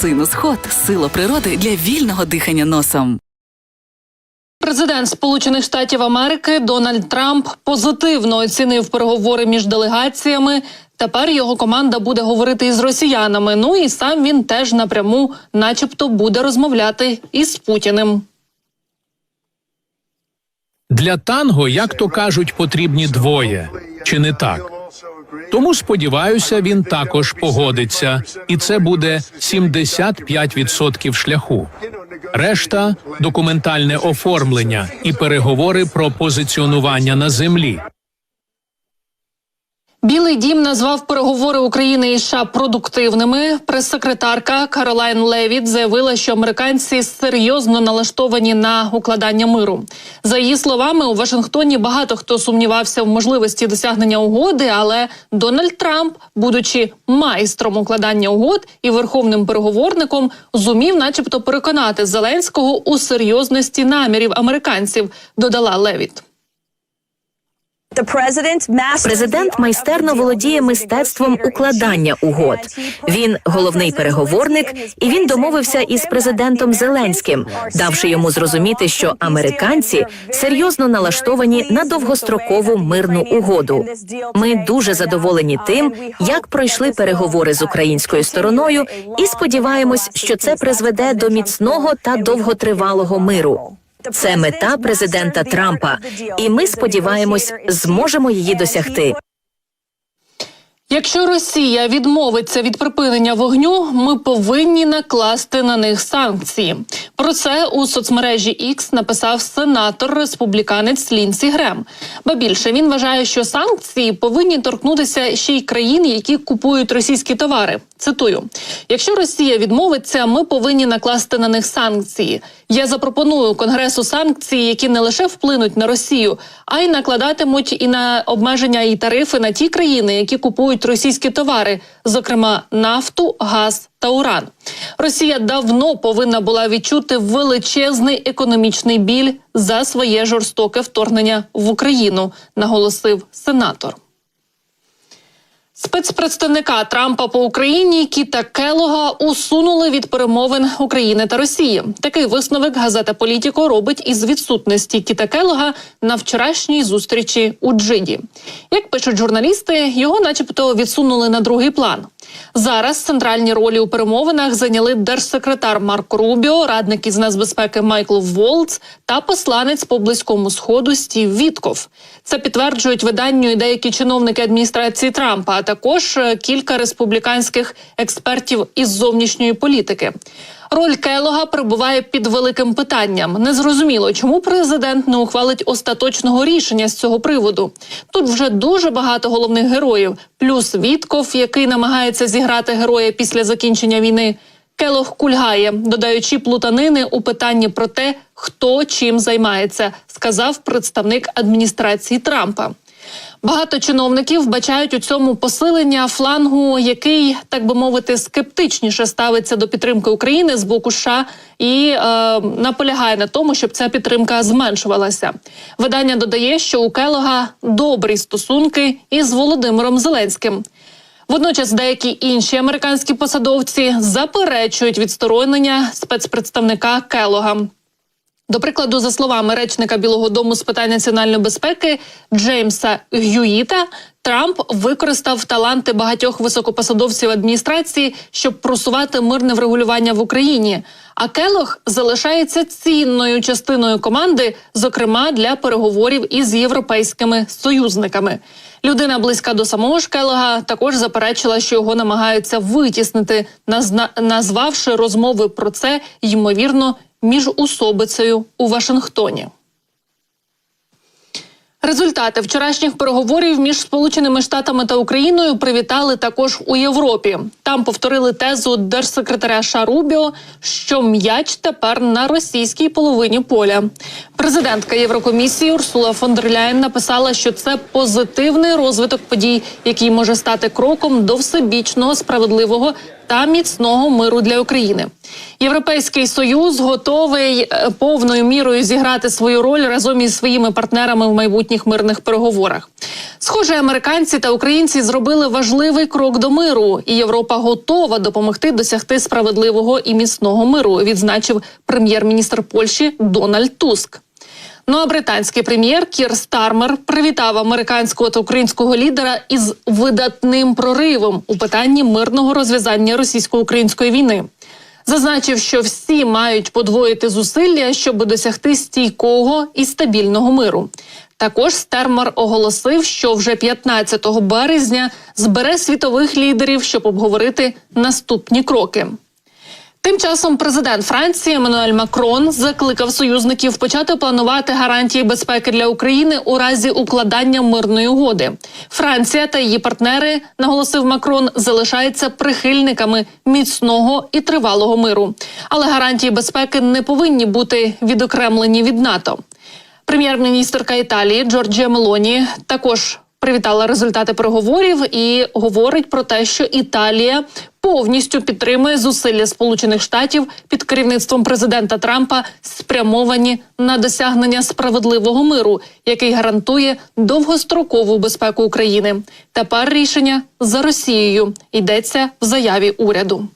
Синус Хот сила природи для вільного дихання носом. Президент Сполучених Штатів Америки Дональд Трамп позитивно оцінив переговори між делегаціями. Тепер його команда буде говорити із росіянами. Ну і сам він теж напряму, начебто, буде розмовляти із Путіним. Для танго, як то кажуть, потрібні двоє, чи не так? Тому сподіваюся, він також погодиться, і це буде 75% шляху. Решта документальне оформлення і переговори про позиціонування на землі. Білий дім назвав переговори України і США продуктивними. Прес-секретарка Каролайн Левіт заявила, що американці серйозно налаштовані на укладання миру. За її словами, у Вашингтоні багато хто сумнівався в можливості досягнення угоди, але Дональд Трамп, будучи майстром укладання угод і верховним переговорником, зумів, начебто, переконати Зеленського у серйозності намірів американців. Додала Левіт. Президент майстерно володіє мистецтвом укладання угод. Він головний переговорник, і він домовився із президентом Зеленським, давши йому зрозуміти, що американці серйозно налаштовані на довгострокову мирну угоду. Ми дуже задоволені тим, як пройшли переговори з українською стороною, і сподіваємось, що це призведе до міцного та довготривалого миру. Це мета президента Трампа, і ми сподіваємось, зможемо її досягти. Якщо Росія відмовиться від припинення вогню, ми повинні накласти на них санкції. Про це у соцмережі X написав сенатор республіканець Лінсі Грем. Ба більше він вважає, що санкції повинні торкнутися ще й країн, які купують російські товари. Цитую: якщо Росія відмовиться, ми повинні накласти на них санкції. Я запропоную конгресу санкції, які не лише вплинуть на Росію, а й накладатимуть і на обмеження і тарифи на ті країни, які купують російські товари, зокрема нафту, газ та уран. Росія давно повинна була відчути величезний економічний біль за своє жорстоке вторгнення в Україну, наголосив сенатор. Спецпредставника Трампа по Україні Кіта Келога усунули від перемовин України та Росії. Такий висновок газета Політіко робить із відсутності Кіта Келога на вчорашній зустрічі у Джиді. Як пишуть журналісти, його, начебто, відсунули на другий план. Зараз центральні ролі у перемовинах зайняли держсекретар Марко Рубіо, радник із нацбезпеки Майкл Волц та посланець по близькому сходу Стів Вітков. Це підтверджують виданню і деякі чиновники адміністрації Трампа, а також е, кілька республіканських експертів із зовнішньої політики. Роль Келога перебуває під великим питанням. Незрозуміло, чому президент не ухвалить остаточного рішення з цього приводу. Тут вже дуже багато головних героїв, плюс Вітков, який намагається зіграти героя після закінчення війни. Келог кульгає, додаючи плутанини у питанні про те, хто чим займається, сказав представник адміністрації Трампа. Багато чиновників бачають у цьому посилення флангу, який так би мовити скептичніше ставиться до підтримки України з боку США і е, наполягає на тому, щоб ця підтримка зменшувалася. Видання додає, що у Келога добрі стосунки із Володимиром Зеленським. Водночас деякі інші американські посадовці заперечують відсторонення спецпредставника Келога. До прикладу, за словами речника Білого Дому з питань національної безпеки Джеймса Гюїта, Трамп використав таланти багатьох високопосадовців адміністрації, щоб просувати мирне врегулювання в Україні. А Келох залишається цінною частиною команди, зокрема для переговорів із європейськими союзниками. Людина близька до самого ж Келога також заперечила, що його намагаються витіснити, назвавши розмови про це ймовірно міжусобицею у Вашингтоні. Результати вчорашніх переговорів між Сполученими Штатами та Україною привітали також у Європі. Там повторили тезу держсекретаря США Рубіо, що м'яч тепер на російській половині поля. Президентка Єврокомісії Урсула фон дер Ляєн написала, що це позитивний розвиток подій, який може стати кроком до всебічного справедливого та міцного миру для України. Європейський союз готовий е, повною мірою зіграти свою роль разом із своїми партнерами в майбутніх мирних переговорах. Схоже, американці та українці зробили важливий крок до миру, і Європа готова допомогти досягти справедливого і міцного миру. Відзначив прем'єр-міністр Польщі Дональд Туск. Ну а британський прем'єр Кір Стармер привітав американського та українського лідера із видатним проривом у питанні мирного розв'язання російсько-української війни. Зазначив, що всі мають подвоїти зусилля, щоб досягти стійкого і стабільного миру. Також Стермер оголосив, що вже 15 березня збере світових лідерів, щоб обговорити наступні кроки. Тим часом президент Франції Еммануель Макрон закликав союзників почати планувати гарантії безпеки для України у разі укладання мирної угоди. Франція та її партнери, наголосив Макрон, залишаються прихильниками міцного і тривалого миру. Але гарантії безпеки не повинні бути відокремлені від НАТО. Прем'єр-міністрка Італії Джорджія Мелоні також привітала результати переговорів і говорить про те, що Італія повністю підтримує зусилля Сполучених Штатів під керівництвом президента Трампа, спрямовані на досягнення справедливого миру, який гарантує довгострокову безпеку України. Тепер рішення за Росією йдеться в заяві уряду.